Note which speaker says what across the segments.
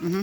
Speaker 1: Mm-hmm.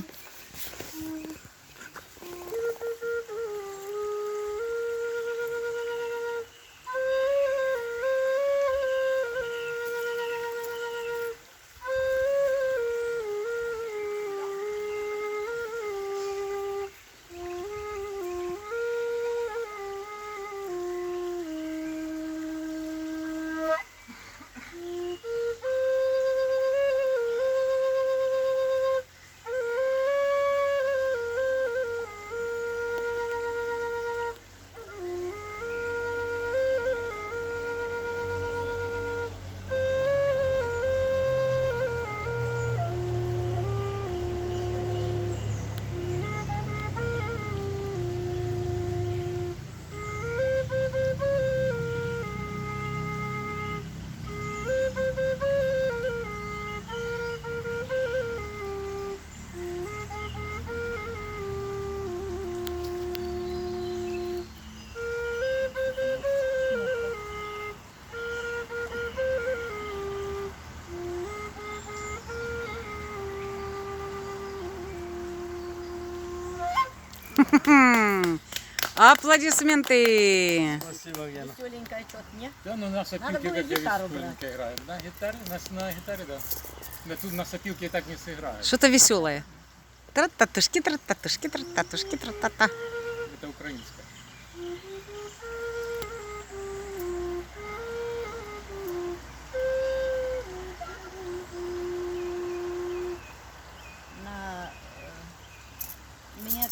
Speaker 1: Аплодисменты.
Speaker 2: Спасибо, Гена.
Speaker 3: Веселенько, что не?
Speaker 2: Да, ну на
Speaker 3: Надо
Speaker 2: сопилке
Speaker 3: было
Speaker 2: как я
Speaker 3: гитару
Speaker 2: веселенько играем. На гитаре, на, на гитаре, да. Да тут на сопилке так не сыграешь.
Speaker 1: Что-то веселое. Тра-та-тушки, тра-та-тушки, тра-та-тушки, тра-та-та.
Speaker 2: Это украинское.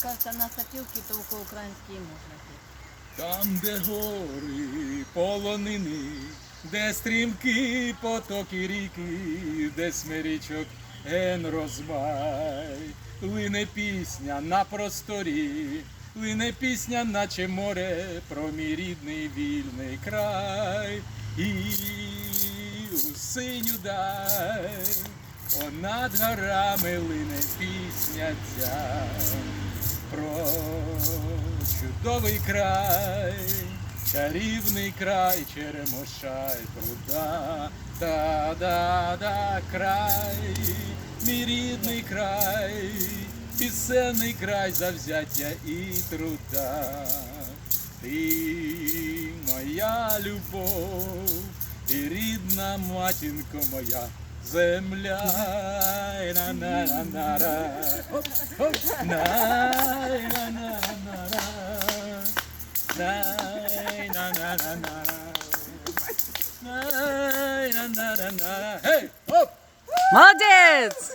Speaker 3: Кажется, на сопилке только украинские можно петь.
Speaker 2: Там, де гори, полонини, де стрімкі потоки ріки, де смирічок ген розмай, лине пісня на просторі, лине пісня, наче море, про мій рідний вільний край, і у синю дай, понад горами лине пісня ця про чудовий край, чарівний край, черемоша труда, да-да-да, край, мій рідний край, пісенний край завзяття і труда. Ти моя любов і рідна матінко моя. Земля на на на на ра хоп хоп на на на на ра на на на на на ра на на на на ра Гей, хоп!
Speaker 1: Молодец!